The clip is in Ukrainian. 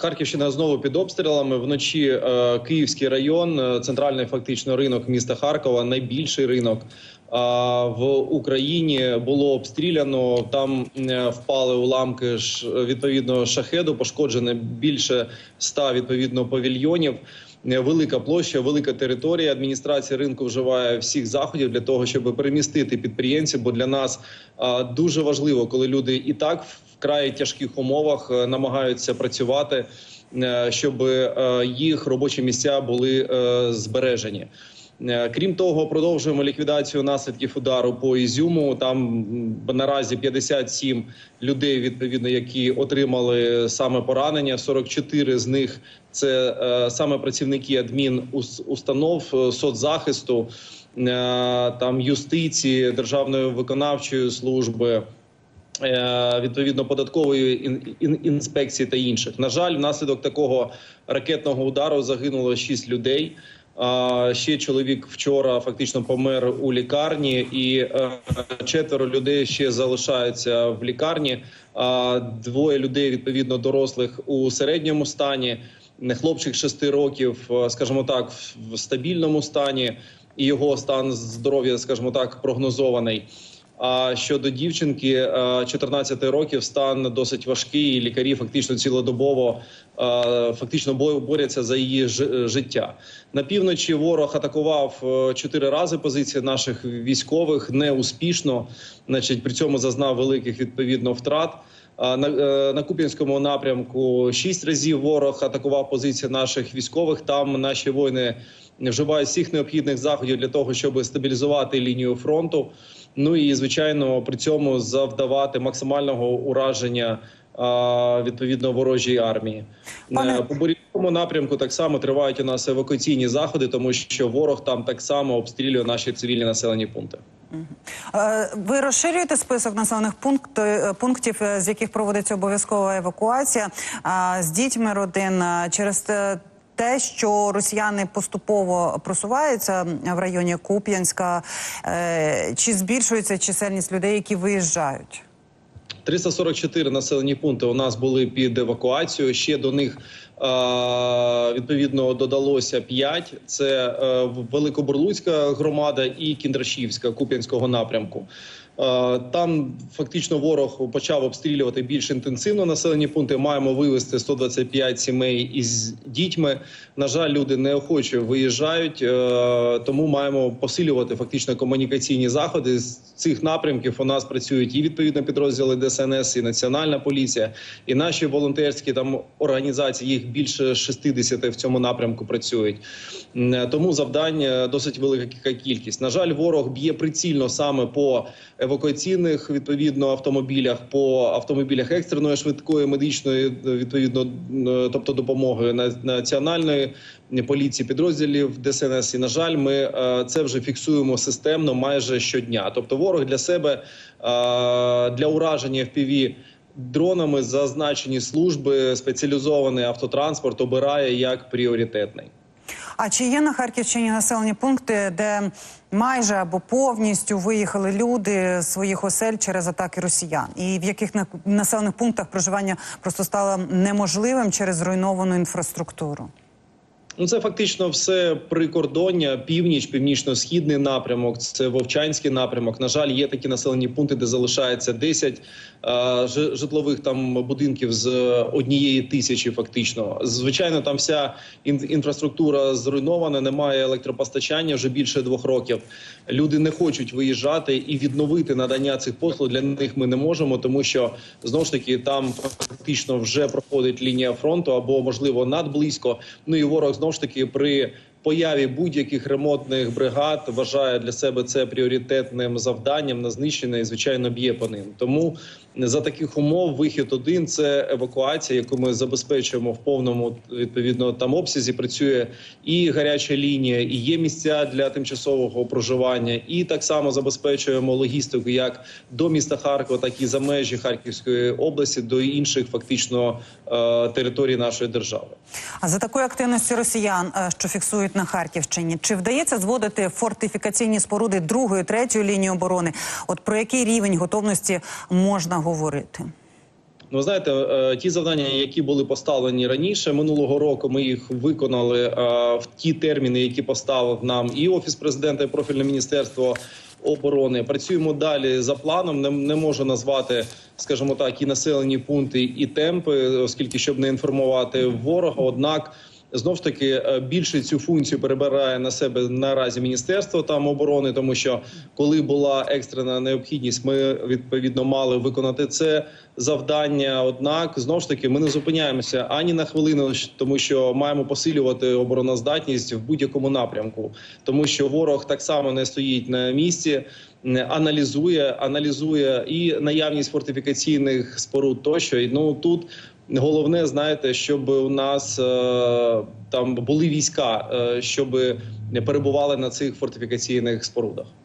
Харківщина знову під обстрілами. Вночі е, Київський район, е, центральний фактично ринок міста Харкова, найбільший ринок е, в Україні було обстріляно. Там е, впали уламки ж відповідно шахеду. Пошкоджено більше ста відповідно павільйонів. Велика площа, велика територія. Адміністрація ринку вживає всіх заходів для того, щоб перемістити підприємців. Бо для нас дуже важливо, коли люди і так вкрай тяжких умовах е, намагаються працювати, е, щоб е, їх робочі місця були збережені. Крім того, продовжуємо ліквідацію наслідків удару по Ізюму. Там наразі 57 людей, відповідно, які отримали саме поранення. 44 з них це саме працівники адмінустанов, соцзахисту, там юстиції, державної виконавчої служби. Е, Відповідно податкової ін- ін- інспекції та інших на жаль, внаслідок такого ракетного удару загинуло 6 людей. Ще чоловік вчора фактично помер у лікарні, і е, четверо людей ще залишаються в лікарні. Двоє людей відповідно дорослих у середньому стані. Хлопчик 6 років, е, скажімо так, в стабільному стані, і його стан здоров'я, скажімо так, прогнозований. А щодо дівчинки е, 14 років, стан досить важкий. і Лікарі фактично цілодобово е, фактично бо- борються за її життя. На півночі ворог атакував е, чотири рази позиції наших військових неуспішно. Значить, при цьому зазнав великих відповідно втрат. На, е, на Куп'янському напрямку шість разів ворог атакував позиції наших військових. Там наші воїни вживають всіх необхідних заходів для того, щоб стабілізувати лінію фронту. Ну і звичайно, при цьому завдавати максимального ураження відповідно ворожій армії. Пане- Е, По бурівському напрямку так само тривають у нас евакуаційні заходи, тому що ворог там так само обстрілює наші цивільні населені пункти. Е, Ви розширюєте список населених е, пунктів, з яких проводиться обов'язкова евакуація з дітьми родин через те- що росіяни поступово просуваються в районі Куп'янська, е, чи збільшується чисельність людей, які виїжджають? 344 населені пункти у нас були під евакуацією. Ще до них відповідно додалося 5. Це е, Великобурлуцька громада і Кіндрашівська Куп'янського напрямку. Там фактично ворог почав обстрілювати більш інтенсивно населені пункти. Маємо вивезти 125 сімей із дітьми. На жаль, люди неохоче виїжджають, е, тому маємо посилювати фактично комунікаційні заходи з цих напрямків. У нас працюють і відповідно підрозділи ДСНС, і Національна поліція, і наші волонтерські там організації. Їх більше 60 в цьому напрямку працюють. Тому завдань е, досить велика кількість. На жаль, ворог б'є прицільно саме по евакуаційних відповідно автомобілях, по автомобілях екстреної швидкої медичної відповідно, е, тобто допомоги на- національної поліції, підрозділів ДСНС. І на жаль, ми е, це вже фіксуємо системно майже щодня. Тобто, ворог для себе для ураження FPV дронами зазначені служби спеціалізований автотранспорт обирає як пріоритетний. А чи є на Харківщині населені пункти, де майже або повністю виїхали люди з своїх осель через атаки росіян? І в яких населених пунктах проживання просто стало неможливим через зруйновану інфраструктуру? Ну, це фактично все прикордоння, північ, північно-східний напрямок. Це Вовчанський напрямок. На жаль, є такі населені пункти, де залишається 10 е, житлових там будинків з однієї тисячі. Фактично, звичайно, там вся ін- інфраструктура зруйнована. Немає електропостачання вже більше двох років. Люди не хочуть виїжджати і відновити надання цих послуг для них. Ми не можемо, тому що знову ж таки там фактично вже проходить лінія фронту або можливо надблизько. Ну і ворог знову ж таки при появі будь-яких ремонтних бригад вважає для себе це пріоритетним завданням на знищення і звичайно б'є по ним. Тому за таких умов вихід один це евакуація, яку ми забезпечуємо в повному відповідно там обсязі. Працює і гаряча лінія, і є місця для тимчасового проживання, і так само забезпечуємо логістику як до міста Харкова, так і за межі Харківської області, до інших фактично е, територій нашої держави. А за такою активністю росіян, е, що фіксують на Харківщині, чи вдається зводити фортифікаційні споруди другої, третьої лінії оборони? От про який рівень готовності можна говорити? Ну, знаєте, е, ті завдання, які були поставлені раніше минулого року, ми їх виконали е, в ті терміни, які поставив нам і офіс президента, і профільне міністерство оборони. Працюємо далі за планом. Не, не можу назвати, скажімо так, і населені пункти, і темпи, оскільки щоб не інформувати ворога. Однак. Знов ж таки е, більше цю функцію перебирає на себе наразі міністерство там оборони, тому що коли була екстрена необхідність, ми відповідно мали виконати це завдання. Однак знов ж таки ми не зупиняємося ані на хвилину, тому що маємо посилювати обороноздатність в будь-якому напрямку, тому що ворог так само не стоїть на місці. Аналізує, аналізує і наявність фортифікаційних споруд тощо. І ну тут головне, знаєте, щоб у нас е, там були війська, е, щоб перебували на цих фортифікаційних спорудах.